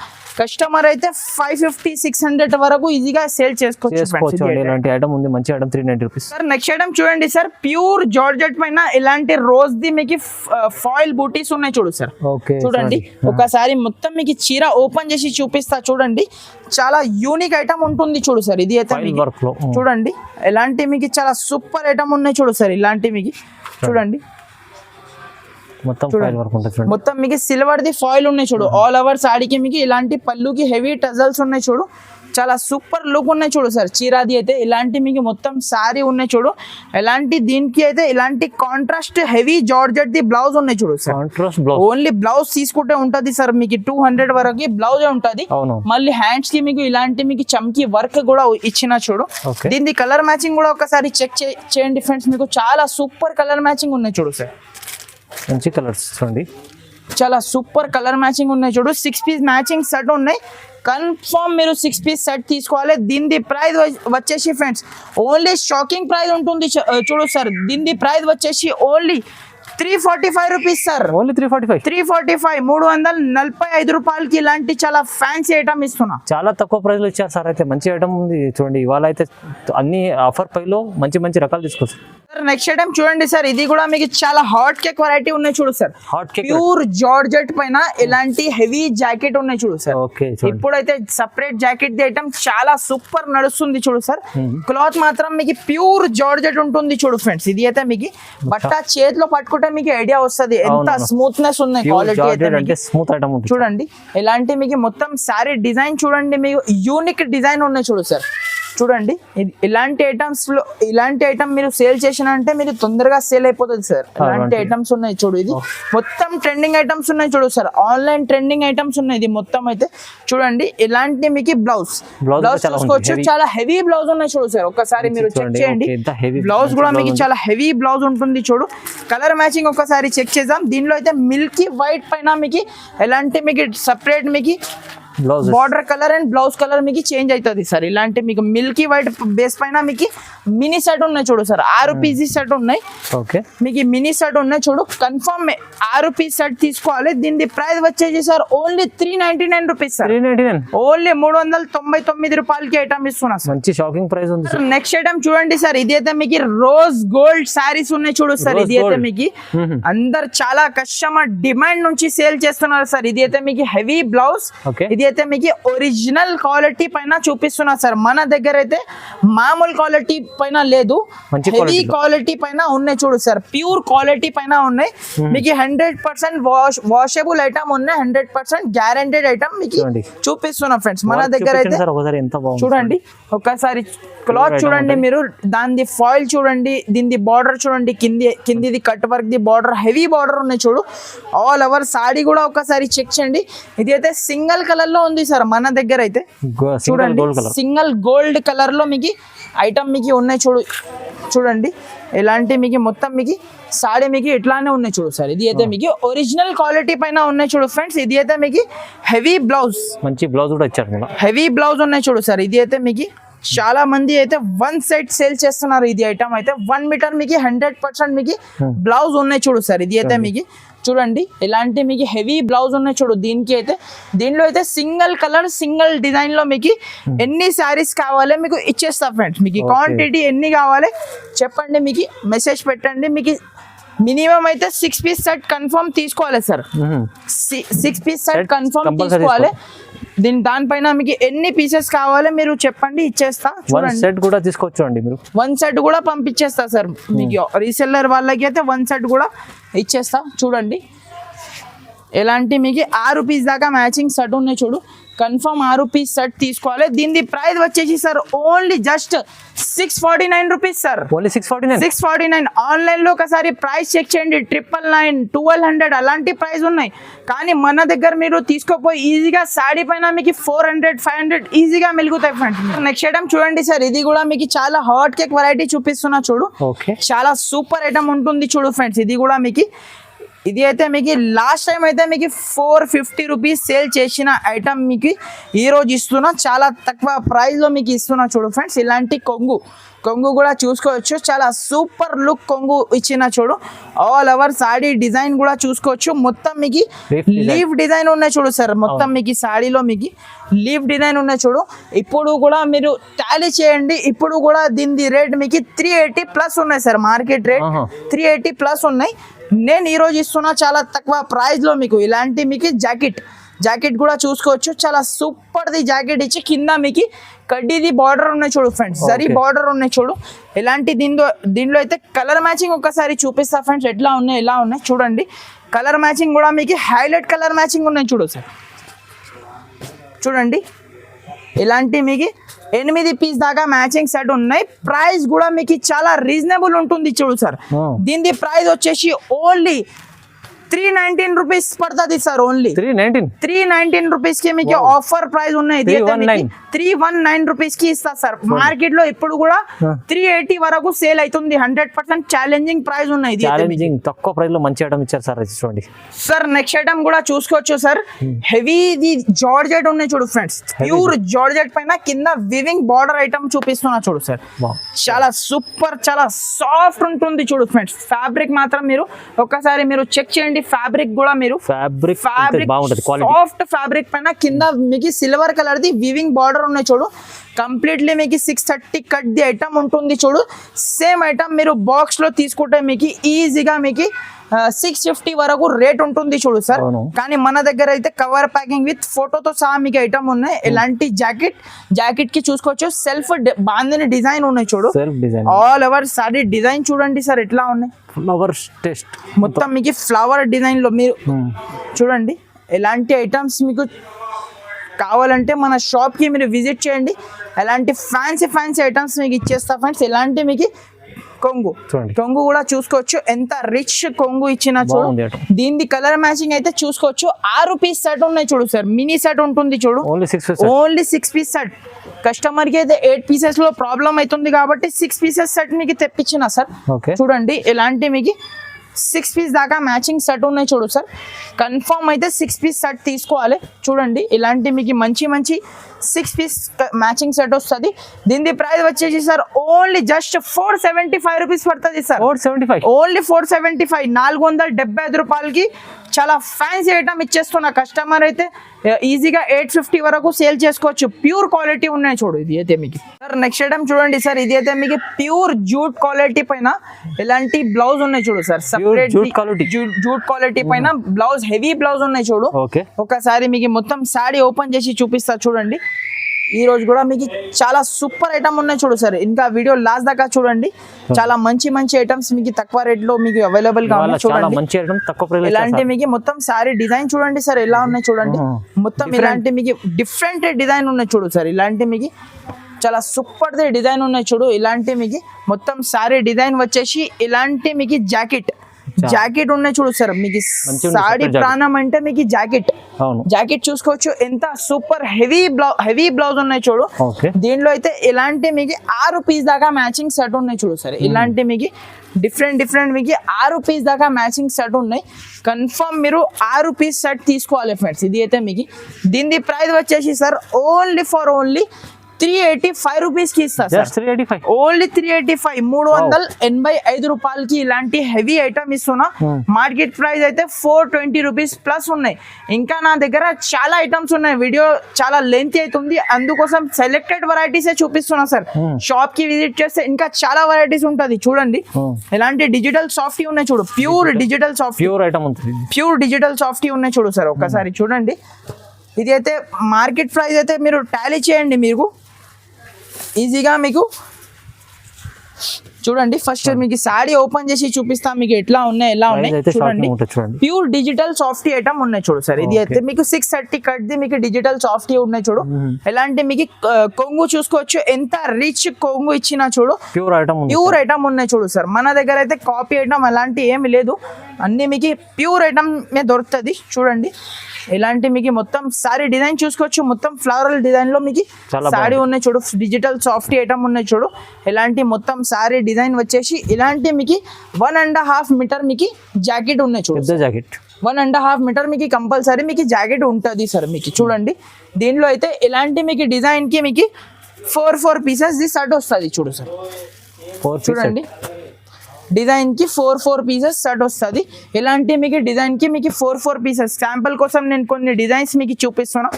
A: కస్టమర్ అయితే ఫైవ్ ఫిఫ్టీ సిక్స్ హండ్రెడ్ వరకు ఈజీగా సేల్ చేసుకోవచ్చు
B: ఇలాంటి ఐటమ్ ఉంది. మంచి item three ninety rupees
A: sir next item చూడండి సార్ ప్యూర్ జార్జెట్ పైన ఇలాంటి రోజ్ ది మీకు ఫాయిల్ బూటీస్ ఉన్నాయి చూడు సార్ చూడండి. ఒకసారి మొత్తం మీకు చీర ఓపెన్ చేసి చూపిస్తా చూడండి. చాలా యూనిక్ ఐటమ్ ఉంటుంది చూడు సార్ ఇది అయితే చూడండి. ఎలాంటి మీకు చాలా సూపర్ ఐటమ్ ఉన్నాయి చూడు సార్ ఇలాంటి మీకు. చూడండి.
B: మొత్తం ఫైల్ వర్క్ ఉంటుంది చూడండి.
A: మొత్తం మీకు సిల్వర్ ది ఫాయిల్ ఉన్నాయి చూడు. ఆల్ ఓవర్ సాడీకి మీకు ఇలాంటి పళ్ళుకి హెవీ టజల్స్ ఉన్నాయి చూడు. చాలా సూపర్ లుక్ ఉన్నాయి చూడు సార్. చీరాది అయితే ఇలాంటి మీకు మొత్తం సారీ ఉన్నాయి చూడు. ఎలాంటి దీనికి అయితే ఇలాంటి కాంట్రాస్ట్ హెవీ జార్జెట్ ది బ్లౌజ్ ఉన్నాయి చూడు sir.
B: Contrast blouse
A: only blouse తీసుకుంటే ఉంటది సార్. మీకు టూ హండ్రెడ్ వరకు బ్లౌజ్ ఉంటది. మళ్ళీ హ్యాండ్స్కి మీకు ఇలాంటి మీకు చమ్కి వర్క్ కూడా ఇచ్చిన చూడు. దీని కలర్ మ్యాచింగ్ కూడా ఒకసారి చెక్ చేయండి ఫ్రెండ్స్ మీకు చాలా సూపర్ కలర్ మ్యాచింగ్ ఉన్నాయి చూడు సార్.
B: మంచి కలర్స్ చూడండి.
A: చాలా సూపర్ కలర్ మ్యాచింగ్ ఉన్నాయి చూడు. సిక్స్ పీస్ మ్యాచింగ్ సెట్ ఉన్నాయి. కన్ఫర్మ్ మీరు సిక్స్ పీస్ సెట్ తీసుకోవాలి. దీని ప్రైస్ వచ్చేసి ఫ్రెండ్స్ ఓన్లీ షాకింగ్ ప్రైస్ ఉంటుంది చూడు సార్ దీని ప్రైస్ వచ్చేసి only three forty five rupees sir
B: only three forty five
A: three forty five మూడు వందల నలభై ఐదు రూపాయలకి ఇలాంటి చాలా ఫ్యాన్సీ ఐటమ్ ఇస్తున్నా.
B: చాలా తక్కువ ప్రైస్లో ఇచ్చారు సార్ అయితే మంచి ఐటమ్ ఉంది చూడండి. ఇవాళ అయితే అన్ని ఆఫర్ పైలో మంచి మంచి రకాలు తీసుకోవచ్చు.
A: సార్ నెక్స్ట్ ఐటమ్ చూడండి సార్. ఇది కూడా మీకు చాలా హాట్ కేక్ వెరైటీ ఉన్నాయి చూడు sir.
B: Hot cake
A: pure georgette పైన ఇలాంటి హెవీ జాకెట్ ఉన్నాయి చూడు సార్. ఇప్పుడైతే సపరేట్ జాకెట్ ది ఐటమ్ చాలా సూపర్ నడుస్తుంది చూడు సార్. క్లాత్ మాత్రం మీకు ప్యూర్ జార్జెట్ ఉంటుంది చూడు ఫ్రెండ్స్ ఇది అయితే మీకు బట్ట చేతిలో పట్టుకుంటే మీకు ఐడియా వస్తుంది. ఎంత. స్మూత్నెస్ ఉన్నాయి క్వాలిటీ అయితే
B: స్మూత్ ఐటమ్
A: చూడండి. ఎలాంటి మీకు మొత్తం సారీ డిజైన్ చూడండి. మీకు యూనిక్ డిజైన్ ఉన్నాయి చూడు సార్. చూడండి ఇలాంటి ఐటమ్స్లో ఇలాంటి ఐటమ్ మీరు సేల్ చేసిన అంటే మీరు తొందరగా సేల్ అయిపోతుంది సార్. ఇలాంటి. ఐటమ్స్ ఉన్నాయి చూడు ఇది. మొత్తం ట్రెండింగ్ ఐటమ్స్ ఉన్నాయి చూడు సార్. ఆన్లైన్ ట్రెండింగ్ ఐటమ్స్ ఉన్నాయి ఇది మొత్తం అయితే. చూడండి ఇలాంటి మీకు బ్లౌజ్ బ్లౌజ్ చూసుకోవచ్చు. చాలా హెవీ బ్లౌజ్ ఉన్నాయి చూడు సార్. ఒకసారి మీరు చెక్ చేయండి. బ్లౌజ్ కూడా మీకు. చాలా హెవీ బ్లౌజ్ ఉంటుంది చూడు. కలర్ మ్యాచింగ్ ఒకసారి చెక్ చేద్దాం. దీనిలో అయితే మిల్కీ వైట్ పైన మీకు ఎలాంటి మీకు సపరేట్ మీకు
B: blouse
A: border colour and blouse colour మీకు చేంజ్ అవుతుంది సార్ ఇలాంటి మీకు మిల్కీ వైట్ బేస్ పైన మీకు మినీ సెట్ ఉన్నాయి చూడు సార్ ఆరు పీసీ సెట్ ఉన్నాయి.
B: ఓకే
A: మీకు మినీ సెట్ ఉన్నాయి చూడు. కన్ఫర్మ్ ఆరు పీస్ సెట్ తీసుకోవాలి. దీని ప్రైస్ వచ్చేసి sir only three ninety nine rupees sir only మూడు వందల తొంభై తొమ్మిది రూపాయలకి ఐటమ్ ఇస్తున్నా సార్
B: మంచి షాకింగ్ ప్రైస్ ఉంది సార్
A: నెక్స్ట్ ఐటమ్ చూడండి సార్ ఇది అయితే మీకు రోజ్ గోల్డ్ సారీస్ ఉన్నాయి చూడు సార్ ఇది అయితే. మీకు
B: Mhm.
A: అందరు చాలా కస్టమర్ డిమాండ్ నుంచి సేల్ చేస్తున్నారు సార్ ఇది అయితే మీకు హెవీ బ్లౌజ్. ఇది అయితే మీకు ఒరిజినల్ క్వాలిటీ పైన చూపిస్తున్నారు సార్. మన దగ్గర అయితే మామూలు క్వాలిటీ పైన లేదు. హెవీ. క్వాలిటీ పైన. ఉన్నాయి చూడు సార్. ప్యూర్ క్వాలిటీ పైన ఉన్నాయి. మీకు hundred percent wash washable item ఉన్నాయి. హండ్రెడ్ పర్సెంట్ గ్యారంటెడ్ ఐటమ్ మీకు. చూపిస్తున్నా ఫ్రెండ్స్ మన దగ్గర అయితే చూడండి. ఒక్కసారి క్లాత్ చూడండి. మీరు దాని ఫాయిల్ చూడండి దీని బార్డర్ చూడండి కింది కిందిది కట్ వర్క్ ది బార్డర్ హెవీ బార్డర్ ఉన్నాయి చూడు. ఆల్ ఓవర్ సాడీ కూడా ఒకసారి చెక్ చేయండి. ఇది అయితే సింగిల్ కలర్లో ఉంది సార్ మన దగ్గర అయితే. చూడండి సింగిల్ గోల్డ్ కలర్. లో మీకు ఐటమ్ మీకు ఉన్నాయి చూడు చూడండి. ఎలాంటి మీకు మొత్తం మీకు సాడీ మీకు ఇట్లానే ఉన్నాయి చూడు సార్. ఇది అయితే మీకు ఒరిజినల్ క్వాలిటీ పైన ఉన్నాయి చూడు ఫ్రెండ్స్ ఇది అయితే మీకు హెవీ బ్లౌజ్
B: మంచి బ్లౌజ్ కూడా ఇచ్చారు
A: హెవీ బ్లౌజ్ ఉన్నాయి చూడు సార్. ఇది అయితే మీకు చాలా మంది అయితే వన్ సెట్ సేల్ చేస్తున్నారు. ఇది ఐటమ్ అయితే వన్ మీటర్ మీకు హండ్రెడ్ పర్సెంట్ మీకు బ్లౌజ్ ఉన్నాయి చూడు సార్. ఇది అయితే మీకు చూడండి ఇలాంటి మీకు హెవీ బ్లౌజ్ ఉన్నాయి చూడు దీనికి అయితే. దీనిలో అయితే సింగిల్ కలర్ సింగిల్ డిజైన్లో మీకు ఎన్ని శారీస్ కావాలి మీకు ఇచ్చేస్తా ఫ్రెండ్స్ మీకు. క్వాంటిటీ ఎన్ని కావాలి చెప్పండి మీకు మెసేజ్ పెట్టండి మీకు మినిమం అయితే సిక్స్ పీస్ సెట్ కన్ఫర్మ్ తీసుకోవాలి sir six piece set confirm తీసుకోవాలి. దీని దానిపైన మీకు ఎన్ని పీసెస్ కావాలి మీరు చెప్పండి ఇచ్చేస్తా.
B: వన్ సెట్ కూడా తీసుకోవచ్చు అండి మీరు.
A: వన్ సెట్ కూడా పంపించేస్తా సార్ మీకు రీసెల్లర్ వాళ్ళకి అయితే వన్ సెట్ కూడా ఇచ్చేస్తా. చూడండి. ఎలాంటి మీకు ఆరు పీస్ దాకా మ్యాచింగ్ సెట్ ఉన్నాయి చూడు. కన్ఫర్మ్ ఆరు పీస్ సెట్ తీసుకోవాలి. దీని ప్రైస్ వచ్చేసి sir only just six forty nine rupees sir
B: only six forty nine
A: six forty nine ఆన్లైన్లో ఒకసారి ప్రైస్ చెక్ చేయండి. ట్రిపుల్ నైన్ ట్వెల్వ్ హండ్రెడ్ అలాంటి ప్రైస్ ఉన్నాయి. కానీ మన దగ్గర మీరు తీసుకోపోయి ఈజీగా సాడీ పైన మీకు ఫోర్ హండ్రెడ్ ఫైవ్ హండ్రెడ్ ఈజీగా మిలుగుతాయి ఫ్రెండ్స్ నెక్స్ట్ ఐటమ్ చూడండి సార్ ఇది కూడా మీకు చాలా హాట్ కేక్ వెరైటీ చూపిస్తున్నా చూడు. చాలా సూపర్ ఐటమ్ ఉంటుంది చూడు ఫ్రెండ్స్ ఇది కూడా మీకు ఇది అయితే మీకు లాస్ట్ టైం అయితే మీకు ఫోర్ ఫిఫ్టీ రూపీస్ సేల్ చేసిన ఐటమ్ మీకు ఈ రోజు ఇస్తున్నా. చాలా తక్కువ ప్రైస్లో మీకు ఇస్తున్నా చూడు ఫ్రెండ్స్ ఇలాంటి కొంగు కొంగు కూడా చూసుకోవచ్చు. చాలా సూపర్ లుక్ కొంగు ఇచ్చిన చూడు. ఆల్ ఓవర్ సాడీ డిజైన్ కూడా చూసుకోవచ్చు. మొత్తం మీకు. లీవ్ డిజైన్ ఉన్నాయి చూడు సార్. మొత్తం మీకు సాడీలో మీకు లీవ్ డిజైన్ ఉన్నాయి చూడు. ఇప్పుడు కూడా మీరు టాలీ చేయండి. ఇప్పుడు కూడా దీని రేట్ మీకు త్రీ ఎయిటీ ప్లస్ ఉన్నాయి sir. Market rate. Three eighty plus ఉన్నాయి. నేను ఈ రోజు ఇస్తున్నా చాలా తక్కువ ప్రైస్లో మీకు. ఇలాంటి మీకు జాకెట్ జాకెట్ కూడా చూసుకోవచ్చు. చాలా సూపర్ ది జాకెట్ ఇచ్చి కింద మీకు కడ్డీది బార్డర్ ఉన్నాయి చూడు ఫ్రెండ్స్ సరి. బార్డర్ ఉన్నాయి చూడు. ఇలాంటి దీనిలో దీనిలో అయితే కలర్ మ్యాచింగ్ ఒకసారి చూపిస్తా ఫ్రెండ్స్ ఎట్లా ఉన్నాయి ఎలా ఉన్నాయి చూడండి. కలర్ మ్యాచింగ్ కూడా మీకు హైలైట్ కలర్ మ్యాచింగ్ ఉన్నాయి చూడు సార్. చూడండి. ఇలాంటి మీకు ఎనిమిది పీస్ దాకా మ్యాచింగ్ సెట్ ఉన్నాయి. ప్రైస్ కూడా మీకు చాలా రీజనబుల్ ఉంటుంది చూడు సార్. దీని ప్రైస్ వచ్చేసి ఓన్లీ త్రీ నైన్టీన్ రూపీస్ పడుతుంది sir only
B: three nineteen
A: three nineteen రూపీస్కి మీకు. ఆఫర్ ప్రైస్ ఉన్నాయి.
B: 319.
A: త్రీ వన్ నైన్ రూపీస్కి ఇస్తా సార్ మార్కెట్లో ఇప్పుడు కూడా. త్రీ ఎయిటీ వరకు సేల్ అవుతుంది. హండ్రెడ్ పర్సెంట్ ఛాలెంజింగ్ ప్రైస్ ఉన్నాయి ఇది.
B: ఛాలెంజింగ్ తక్కువ ప్రైస్లో మంచి ఐటమ్ ఇచ్చారు సార్ ఇది చూడండి
A: సార్ నెక్స్ట్ ఐటమ్ కూడా చూసుకోవచ్చు సార్ హెవీ ది జార్జెట్ ఉన్నాయి చూడు ఫ్రెండ్స్ ప్యూర్ జార్జెట్ పైన కింద వివింగ్ బార్డర్ ఐటమ్ చూపిస్తున్నా చూడు సార్. చాలా సూపర్ చాలా సాఫ్ట్ ఉంటుంది చూడు ఫ్రెండ్స్ ఫ్యాబ్రిక్ మాత్రం మీరు ఒక్కసారి మీరు చెక్ చేయండి. ఫ్యాబ్రిక్ కూడా మీరు
B: ఫ్యాబ్రిక్
A: ఫ్యాబ్రిక్
B: బాగుంటది
A: సాఫ్ట్ ఫ్యాబ్రిక్ పైన కింద మీకు సిల్వర్ కలర్ ది వివింగ్ బార్డర్ ఉన్నాయి చూడు. కంప్లీట్లీ మీకు సిక్స్ థర్టీ కట్ ది ఐటమ్ ఉంటుంది చూడు. సేమ్ ఐటమ్ మీరు బాక్స్లో తీసుకుంటే మీకు ఈజీగా మీకు సిక్స్ ఫిఫ్టీ వరకు రేట్ ఉంటుంది చూడు సార్. కానీ మన దగ్గర అయితే కవర్ ప్యాకింగ్ విత్ ఫోటోతో సహా మీకు ఐటమ్ ఉన్నాయి. ఇలాంటి జాకెట్ జాకెట్కి చూసుకోవచ్చు. సెల్ఫ్ బాందిని డిజైన్ ఉన్నాయి చూడు. ఆల్ ఓవర్ సారీ డిజైన్ చూడండి సార్ ఎట్లా ఉన్నాయి?
B: ఫ్లవర్ టెస్ట్
A: మొత్తం మీకు ఫ్లవర్ డిజైన్లో మీరు చూడండి. ఎలాంటి ఐటమ్స్ మీకు కావాలంటే మన షాప్కి మీరు విజిట్ చేయండి. ఎలాంటి ఫ్యాన్సీ ఫ్యాన్సీ ఐటమ్స్ మీకు ఇచ్చేస్తా ఫ్రెండ్స్. ఎలాంటి మీకు కొంగు. కొంగు కూడా చూసుకోవచ్చు. ఎంత రిచ్ కొంగు ఇచ్చిన చూడు. దీని కలర్ మ్యాచింగ్ అయితే చూసుకోవచ్చు. ఆరు పీస్ సెట్ ఉన్నాయి చూడు సార్. మినీ సెట్ ఉంటుంది చూడు.
B: ఓన్లీ సిక్స్
A: పీస్ సెట్ కస్టమర్కి అయితే ఎయిట్ పీసెస్లో ప్రాబ్లం అవుతుంది కాబట్టి సిక్స్ పీసెస్ సెట్ మీకు తెప్పించిన సార్. చూడండి ఇలాంటి మీకు సిక్స్ పీస్ దాకా మ్యాచింగ్ సెట్ ఉన్నాయి చూడు సార్. కన్ఫర్మ్ అయితే సిక్స్ పీస్ సెట్ తీసుకోవాలి. చూడండి ఇలాంటి మీకు మంచి మంచి సిక్స్ పీస్ మ్యాచింగ్ సెట్ వస్తుంది. దీని ప్రైస్ వచ్చేసి sir only just four seventy five rupees పడుతుంది sir
B: four seventy five
A: only four seventy five నాలుగు వందల డెబ్బై ఐదు రూపాయలకి చాలా ఫ్యాన్సీ ఐటమ్ ఇచ్చేస్తున్నా కస్టమర్ అయితే ఈజీగా ఎయిట్ ఫిఫ్టీ వరకు సేల్ చేసుకోవచ్చు. ప్యూర్ క్వాలిటీ ఉన్నాయి చూడు ఇది అయితే మీకు. సార్ నెక్స్ట్ ఐటమ్ చూడండి సార్ ఇది అయితే మీకు ప్యూర్ జూట్ క్వాలిటీ పైన ఇలాంటి బ్లౌజ్ ఉన్నాయి చూడు సార్ సపరేట్. జూట్ క్వాలిటీ పైన బ్లౌజ్ హెవీ బ్లౌజ్ ఉన్నాయి చూడు.
B: ఓకే
A: ఒకసారి మీకు మొత్తం శాడీ ఓపెన్ చేసి చూపిస్తా చూడండి. ఈ రోజు కూడా మీకు చాలా సూపర్ ఐటమ్ ఉన్నాయి చూడు సార్ ఇంకా వీడియో లాస్ట్ దాకా చూడండి. చాలా మంచి మంచి ఐటమ్స్ మీకు తక్కువ రేట్లో మీకు
B: అవైలబుల్గా
A: ఉన్నాయి చూడండి.
B: మంచి ఐటమ్ తక్కువ ప్రైస్
A: ఇలాంటి మీకు మొత్తం సారీ డిజైన్ చూడండి సార్ ఎలా ఉన్నాయి చూడండి. మొత్తం. ఇలాంటి మీకు డిఫరెంట్ డిజైన్ ఉన్నాయి చూడు సార్ ఇలాంటి మీకు చాలా సూపర్ డిజైన్ ఉన్నాయి చూడు. ఇలాంటి మీకు మొత్తం సారీ డిజైన్ వచ్చేసి ఇలాంటి మీకు జాకెట్ జాకెట్ ఉన్నాయి చూడు సార్ మీకు సాడీ. ప్రాణం అంటే మీకు జాకెట్. జాకెట్ చూసుకోవచ్చు ఎంత super heavy blouse heavy blouse ఉన్నాయి చూడు. దీనిలో అయితే ఇలాంటి మీకు ఆరు పీస్ దాకా మ్యాచింగ్ సెట్ ఉన్నాయి చూడు సార్. ఇలాంటి మీకు డిఫరెంట్ డిఫరెంట్ మీకు ఆరు పీస్ దాకా మ్యాచింగ్ సెట్ ఉన్నాయి. కన్ఫర్మ్ మీరు ఆరు పీస్ సెట్ తీసుకోవాలి ఫ్రెండ్స్. ఇది అయితే మీకు దీని ప్రైస్ వచ్చేసి sir only for only three eighty five రూపీస్కి ఇస్తా sir
B: just three eighty five
A: only three eighty five మూడు వందల ఎనభై ఐదు రూపాయలకి ఇలాంటి హెవీ ఐటమ్ ఇస్తున్నా.
B: Hmm.
A: మార్కెట్ ప్రైస్ అయితే ఫోర్ ట్వంటీ రూపీస్ ప్లస్ ఉన్నాయి. ఇంకా నా దగ్గర చాలా ఐటమ్స్ ఉన్నాయి. వీడియో చాలా లెంత్ అవుతుంది. అందుకోసం సెలెక్టెడ్ వెరైటీసే చూపిస్తున్నా సార్
B: Hmm.
A: షాప్కి విజిట్ చేస్తే ఇంకా చాలా వెరైటీస్ ఉంటుంది. చూడండి.
B: Hmm.
A: ఇలాంటి డిజిటల్ సాఫ్టీ ఉన్నాయి చూడు. Pure digital softy
B: pure item ఉంటుంది
A: ప్యూర్ డిజిటల్ సాఫ్టీ ఉన్నాయి చూడు సార్ ఒక్కసారి చూడండి. ఇది అయితే మార్కెట్ ప్రైస్ అయితే మీరు టాలీ చేయండి మీకు ఈజీగా మీకు చూడండి ఫస్ట్ మీకు సాడీ ఓపెన్ చేసి చూపిస్తా మీకు ఎట్లా ఉన్నాయి ఎలా ఉన్నాయి చూడండి. ప్యూర్ డిజిటల్ సాఫ్టీ ఐటమ్ ఉన్నాయి చూడు సార్. ఇది. అయితే మీకు సిక్స్ థర్టీ కట్ ది మీకు డిజిటల్ సాఫ్టీ ఉన్నాయి చూడు. ఎలాంటి మీకు కొంగు చూసుకోవచ్చు ఎంత రిచ్ కొంగు ఇచ్చినా చూడు.
B: ప్యూర్ ఐటమ్
A: ప్యూర్ ఐటమ్ ఉన్నాయి చూడు సార్. మన దగ్గర అయితే కాపీ ఐటమ్ అలాంటి ఏమి లేదు. అన్ని మీకు ప్యూర్ ఐటమ్ దొరుకుతుంది. చూడండి. ఇలాంటి మీకు మొత్తం సారీ డిజైన్ చూసుకోవచ్చు. మొత్తం ఫ్లవరల్ డిజైన్లో మీకు సారీ ఉన్నాయి చూడు. డిజిటల్ సాఫ్ట్ ఐటమ్ ఉన్నాయి చూడు. ఇలాంటి మొత్తం సారీ డిజైన్ వచ్చేసి ఇలాంటి మీకు వన్ అండ్ హాఫ్ మీటర్ మీకు జాకెట్ ఉన్నాయి చూడు
B: jacket
A: one and half metre మీకు కంపల్సరీ మీకు జాకెట్ ఉంటుంది సార్ మీకు. చూడండి. దీనిలో అయితే ఇలాంటి మీకు డిజైన్కి మీకు ఫోర్ ఫోర్ పీసెస్ ది షర్ట్ వస్తుంది చూడు సార్ చూడండి. డిజైన్కి ఫోర్ ఫోర్ పీసెస్ షర్ట్ వస్తుంది. ఇలాంటి మీకు డిజైన్కి మీకు ఫోర్ ఫోర్ పీసెస్. శాంపుల్ కోసం నేను కొన్ని డిజైన్స్ మీకు చూపిస్తున్నా.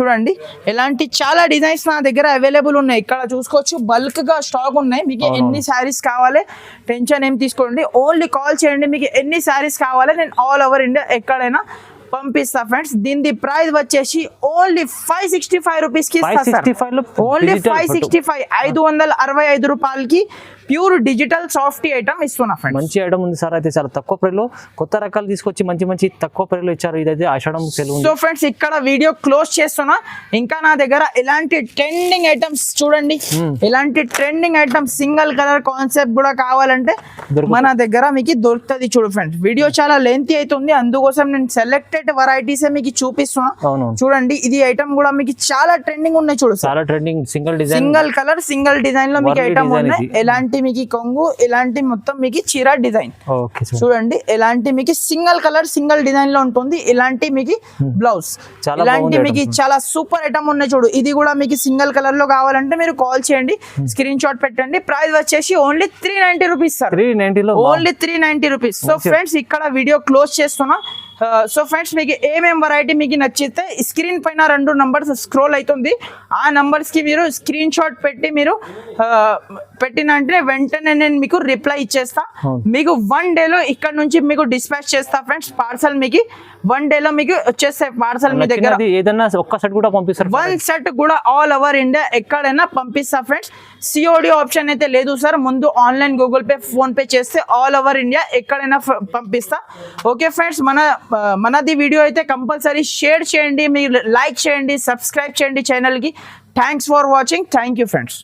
A: చూడండి. ఇలాంటి చాలా డిజైన్స్ నా దగ్గర అవైలబుల్ ఉన్నాయి. ఇక్కడ చూసుకోవచ్చు బల్క్గా స్టాక్ ఉన్నాయి. మీకు. ఎన్ని శారీస్ కావాలి టెన్షన్ ఏం తీసుకోండి. ఓన్లీ కాల్ చేయండి మీకు ఎన్ని శారీస్ కావాలి నేను ఆల్ ఓవర్ ఇండియా ఎక్కడైనా పంపిస్తా ఫ్రెండ్స్. దీని ప్రైస్ వచ్చేసి ఓన్లీ ఫైవ్ సిక్స్టీ ఫైవ్
B: రూపీస్కి
A: ఓన్లీ ఫైవ్. Sixty five. ఐదు వందల అరవై ఐదు రూపాయలకి ప్యూర్ డిజిటల్ సాఫ్ట్ ఐటమ్ ఇస్తున్నా ఫ్రెండ్స్
B: మంచి ఐటమ్ ఉంది సార్ అయితే చాలా తక్కువ ప్రైలో కొత్త రకాలు తీసుకొచ్చి మంచి మంచి తక్కువ ప్రైలో ఇచ్చారు. ఇదైతే ఆషాఢం సెలవు
A: సో ఫ్రెండ్స్ ఇక్కడ వీడియో క్లోజ్ చేస్తున్నా. ఇంకా నా దగ్గర ఇలాంటి ట్రెండింగ్ ఐటమ్స్ చూడండి. ఇలాంటి trending items single colour concept కూడా కావాలంటే. మన దగ్గర మీకు దొరుకుతుంది చూడు ఫ్రెండ్స్ వీడియో చాలా లెంతీ అవుతుంది అందుకోసం నేను సెలెక్టెడ్ వెరైటీస్ మీకు చూపిస్తున్నా. చూడండి ఇది ఐటమ్ కూడా మీకు చాలా ట్రెండింగ్ ఉన్నాయి చూడు
B: చాలా trending single design
A: single colour single డిజైన్లో మీకు ఐటమ్ ఉన్నాయి. ఎలాంటి మీకు కొంగు ఇలాంటి మొత్తం మీకు చీర డిజైన్. చూడండి ఎలాంటి మీకు సింగిల్ కలర్ సింగిల్ డిజైన్లో ఉంటుంది. ఇలాంటి మీకు బ్లౌజ్. ఇలాంటి మీకు. చాలా సూపర్ ఐటమ్ ఉన్నాయి చూడు. ఇది కూడా మీకు సింగిల్ కలర్లో కావాలంటే మీరు కాల్ చేయండి. స్క్రీన్ షాట్ పెట్టండి. ప్రైస్ వచ్చేసి only three ninety rupees sir. Only three ninety rupees. So. Friends ఇక్కడ వీడియో క్లోజ్ చేస్తున్నా. సో ఫ్రెండ్స్ మీకు ఏమేం వెరైటీ మీకు నచ్చితే స్క్రీన్ పైన రెండు నంబర్స్ స్క్రోల్ అవుతుంది ఆ numbers కి మీరు స్క్రీన్ షాట్ పెట్టి మీరు ఆ, పెట్టిన అంటే వెంటనే నేను మీకు రిప్లై ఇచ్చేస్తా. మీకు వన్ డేలో ఇక్కడ నుంచి మీకు డిస్పాచ్ చేస్తా ఫ్రెండ్స్ పార్సల్ మీకు వన్ డేలో మీకు వచ్చేస్తాయి పార్సల్ మీ దగ్గర.
B: ఏదైనా ఒక్క సెట్ కూడా పంపిస్తారు
A: వన్ సెట్ కూడా ఆల్ ఓవర్ ఇండియా ఎక్కడైనా పంపిస్తా ఫ్రెండ్స్ సిఓడి ఆప్షన్ అయితే లేదు సార్ ముందు online Google Pay PhonePe చేస్తే ఆల్ ఓవర్ ఇండియా ఎక్కడైనా పంపిస్తా. ఓకే ఫ్రెండ్స్ మన మనది వీడియో అయితే కంపల్సరీ షేర్ చేయండి మీరు లైక్ చేయండి సబ్స్క్రైబ్ చేయండి ఛానల్కి thanks for watching thank you friends